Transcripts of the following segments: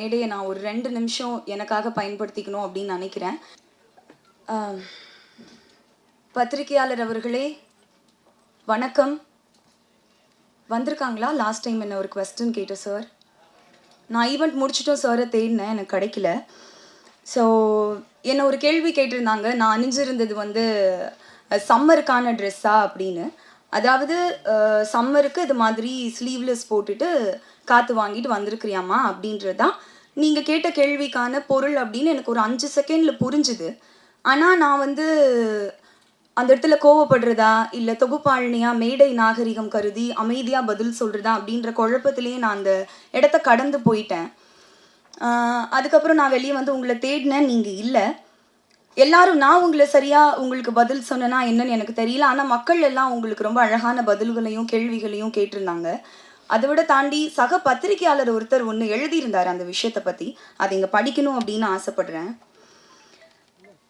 மேடையை நான் ஒரு ரெண்டு நிமிஷம் எனக்காக பயன்படுத்திக்கணும் அப்படின்னு நினைக்கிறேன். பத்திரிகையாளர் அவர்களே வணக்கம். வந்திருக்காங்களா? லாஸ்ட் டைம் என்ன ஒரு கொஸ்டின் கேட்டேன் சார் நான் ஈவெண்ட் முடிச்சிட்டோம் சாரை தேடினேன் எனக்கு கிடைக்கல. ஸோ என்னை ஒரு கேள்வி கேட்டிருந்தாங்க. நான் அணிஞ்சிருந்தது வந்து சம்மருக்கான ட்ரெஸ்ஸா அப்படின்னு. அதாவது சம்மருக்கு இது மாதிரி ஸ்லீவ்லெஸ் போட்டுட்டு காற்று வாங்கிட்டு வந்திருக்கிறியாமா அப்படின்றது தான் நீங்கள் கேட்ட கேள்விக்கான பொருள் அப்படின்னு எனக்கு ஒரு அஞ்சு செகண்டில் புரிஞ்சுது. ஆனால் நான் வந்து அந்த இடத்துல கோவப்படுறதா இல்லை தொகுப்பாளினியாக மேடை நாகரிகம் கருதி அமைதியாக பதில் சொல்கிறதா அப்படின்ற குழப்பத்திலேயே நான் அந்த இடத்த கடந்து போயிட்டேன். அதுக்கப்புறம் நான் வெளியே வந்து உங்களை தேடினேன் நீங்கள் இல்லை. எல்லாரும் நான் உங்களை சரியாக உங்களுக்கு பதில் சொன்னேன்னா என்னன்னு எனக்கு தெரியல. ஆனால் மக்கள் எல்லாம் உங்களுக்கு ரொம்ப அழகான பதில்களையும் கேள்விகளையும் கேட்டிருந்தாங்க. அதை விட தாண்டி சக பத்திரிகையாளர் ஒருத்தர் ஒன்று எழுதியிருந்தார் அந்த விஷயத்தை பற்றி அதை இங்கே படிக்கணும் அப்படின்னு ஆசைப்படுறேன்.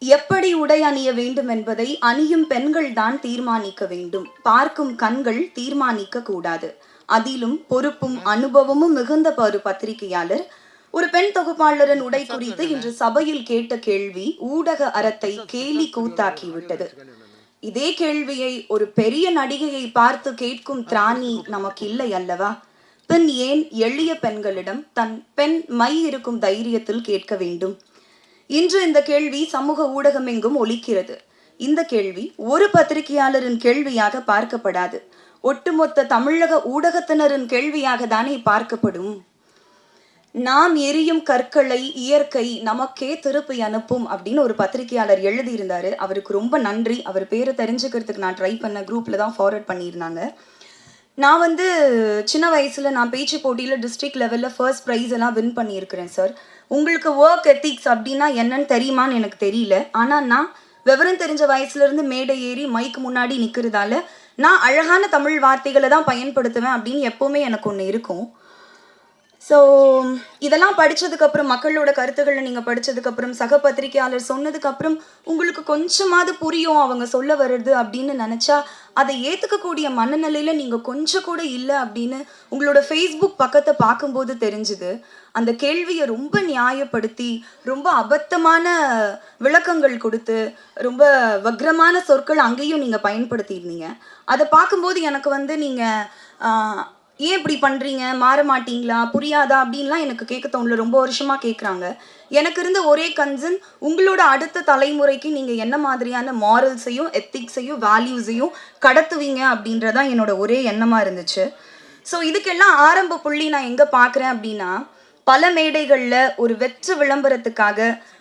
எப்படி உடை அணிய வேண்டும் என்பதை அணியும் பெண்கள் தான் தீர்மானிக்க வேண்டும். பார்க்கும் கண்கள் தீர்மானிக்க கூடாது. அதிலும் பொறுப்பும் அனுபவமும் மிகுந்த ஒரு பத்திரிகையாளர். ஒரு பெண் தொகுப்பாளரின் உடை குறித்து இன்று சபையில் கேட்ட கேள்வி ஊடக அறத்தை கேலி கூத்தாக்கி விட்டது. இதே கேள்வியை ஒரு பெரிய நடிகையை பார்த்து கேட்கும் திராணி நமக்கு இல்லை அல்லவா? பின் ஏன் எளிய பெண்களிடம் தன் பெண் மை இருக்கும் தைரியத்தில் கேட்க வேண்டும்? இன்று இந்த கேள்வி சமூக ஊடகம் எங்கும் ஒலிக்கிறது. இந்த கேள்வி ஒரு பத்திரிகையாளரின் கேள்வியாக பார்க்கப்படாது. ஒட்டுமொத்த தமிழக ஊடகத்தினரின் கேள்வியாக தானே பார்க்கப்படும். நாம் எரியும் கற்களை இயற்கை நமக்கே திருப்பி அனுப்பும் அப்படின்னு ஒரு பத்திரிகையாளர் எழுதியிருந்தாரு. அவருக்கு ரொம்ப நன்றி. அவர் பேரை தெரிஞ்சுக்கிறதுக்கு நான் ட்ரை பண்ண குரூப்ல தான் ஃபார்வர்ட் பண்ணியிருந்தாங்க. நான் வந்து சின்ன வயசுல நான் பேச்சு போட்டியில் டிஸ்ட்ரிக்ட் லெவலில் ஃபர்ஸ்ட் ப்ரைஸ் எல்லாம் வின் பண்ணியிருக்கிறேன் சார் உங்களுக்கு ஒர்க் எத்திக்ஸ் அப்படின்னா என்னன்னு தெரியுமான்னு எனக்கு தெரியல. ஆனால் நான் விவரம் தெரிஞ்ச வயசுல இருந்து மேடை ஏறி மைக்கு முன்னாடி நிற்கிறதால நான் அழகான தமிழ் வார்த்தைகளை தான் பயன்படுத்துவேன் அப்படின்னு எப்போவுமே எனக்கு ஒன்று இருக்கும். ஸோ இதெல்லாம் படிச்சதுக்கப்புறம் மக்களோட கருத்துக்களை நீங்கள் படிச்சதுக்கப்புறம் சக பத்திரிகையாளர் சொன்னதுக்கப்புறம் உங்களுக்கு கொஞ்சமாவது புரியும் அவங்க சொல்ல வர்றது அப்படின்னு நினச்சா அதை ஏற்றுக்கக்கூடிய மனநிலையில் நீங்கள் கொஞ்சம் கூட இல்லை அப்படின்னு உங்களோட ஃபேஸ்புக் பக்கத்தை பார்க்கும்போது தெரிஞ்சுது. அந்த கேள்வியை ரொம்ப நியாயப்படுத்தி ரொம்ப அபத்தமான விளக்கங்கள் கொடுத்து ரொம்ப வக்ரமான சொற்கள் அங்கேயும் நீங்கள் பயன்படுத்தியிருந்தீங்க. அதை பார்க்கும்போது எனக்கு வந்து நீங்கள் ஏன் இப்படி பண்ணுறீங்க மாற மாட்டீங்களா? புரியாதா? அப்படின்லாம் எனக்கு கேட்க தோணல. ரொம்ப வருஷமாக கேட்குறாங்க எனக்கு இருந்த ஒரே கன்சர்ன் உங்களோட அடுத்த தலைமுறைக்கு நீங்கள் என்ன மாதிரியான மாரல்ஸையும் எத்திக்ஸையும் வேல்யூஸையும் கடத்துவீங்க அப்படின்றதான் என்னோட ஒரே எண்ணமாக இருந்துச்சு. ஸோ இதுக்கெல்லாம் ஆரம்ப புள்ளி நான் எங்கே பார்க்குறேன் அப்படின்னா பல மேடைகளில் ஒரு வெற்று விளம்பரத்துக்காக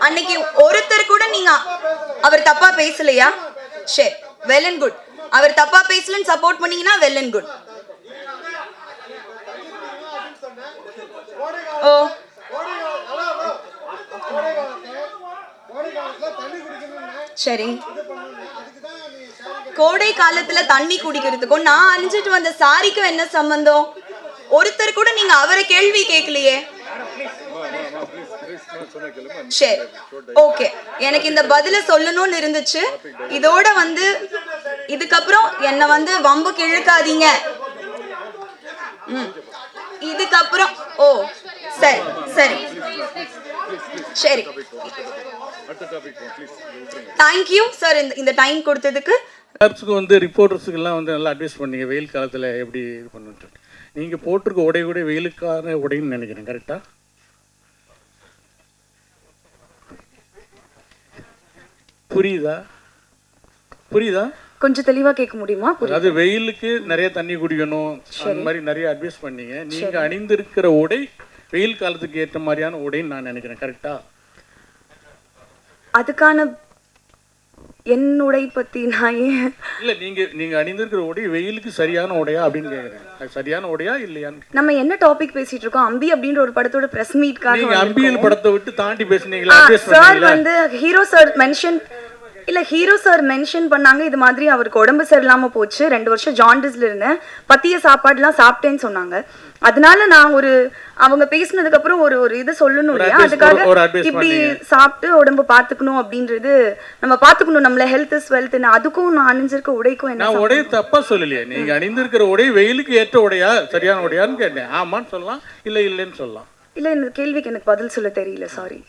அன்னைக்கு ஒருத்தர் கூட நீங்க அவர் தப்பா பேசலையா? சரி வெல் அண்ட் குட் அவர் தப்பா பேசலன்னு சப்போர்ட் பண்ணீங்கன்னா வெல் அண்ட் குட் ஓ. சரி. கோடை காலத்துல தண்ணி குடிக்கிறதுக்கும் நான் அணிஞ்சிட்டு வந்த சாரிக்கும் என்ன சம்பந்தம்? ஒருத்தர் கூட நீங்க அவரை கேள்வி கேட்கலையே. சரி ஓகே. எனக்கு இந்த பதில சொல்லணும்னு இருந்துச்சு. இதோட வந்து இதுக்கப்புறம் என்னை வந்து வம்புக்கு இழுக்காதீங்க. ம். இதுக்கப்புறம் ஓ சரி சரி. சரி. தேங்க்யூ சார் இந்த இந்த டைம் கொடுத்ததுக்கு. ஆப்ஸுக்கு வந்து ரிப்போர்ட்டர்ஸுக்கெல்லாம் வந்து நல்லா அட்வைஸ் பண்ணீங்க. வெயில் காலத்தில் எப்படி இது பண்ணுன்ட்டு. நீங்கள் போட்டிருக்க உடை கூட வெயிலுக்கான உடைன்னு நினைக்கிறேன் கரெக்டாக புரியுதா? புரியுதா? கொஞ்சம் தெளிவா கேட்க முடியுமா? அதாவது வெயிலுக்கு நிறைய தண்ணி குடிக்கணும். அந்த மாதிரி நிறைய அட்வைஸ் பண்ணீங்க. நீங்க அணிந்திருக்கிற உடை வெயில் காலத்துக்கு ஏற்ற மாதிரியான உடைன்னு நான் நினைக்கிறேன். கரெக்டா அதுக்கான என்னுடை பத்தி நான் ஏன் இல்ல நீங்க நீங்க அணிந்திருக்கிற உடை வெயிலுக்கு சரியான உடையா அப்படின்னு கேக்குறேன். அது சரியான உடையா இல்லையான்னு நம்ம என்ன டாபிக் பேசிட்டு இருக்கோம்? அம்பி அப்படின்ற ஒரு படத்தோட பிரஸ் மீட்காக நீங்க அம்பியல் படத்தை விட்டு தாண்டி பேசுனீங்களா? சார் வந்து ஹீரோ சார் மென்ஷன் இல்ல ஹீரோ சார் மென்ஷன் பண்ணாங்க இது மாதிரி அவருக்கு உடம்பு சரியில்லாம போச்சு. ரெண்டு வருஷம் ஜாண்டிஸ்ல இருந்தேன். பத்திய சாப்பாடுலாம் சாப்பிட்டேன்னு சொன்னாங்க. அதனால நான் ஒரு அவங்க பேசினதுக்கு அப்புறம் ஒரு ஒரு இது சொல்லணும் இல்லையா? அதுக்காக இப்படி. சாப்பிட்டு உடம்பு பாத்துக்கணும் அப்படின்றது நம்ம பாத்துக்கணும் நம்மள ஹெல்த் இஸ் வெல்த்னு அதுக்கும் நான் அணிஞ்சிருக்க உடைக்கும் என்ன நான் உடைய தப்பா சொல்லலையே. நீங்க அணிந்திருக்கிற உடை வெயிலுக்கு ஏற்ற உடையா சரியான உடையான்னு கேட்டேன். ஆமான்னு சொல்லலாம் இல்ல இல்லைன்னு சொல்லலாம். இல்ல இந்த கேள்விக்கு எனக்கு பதில் சொல்ல தெரியல சரி.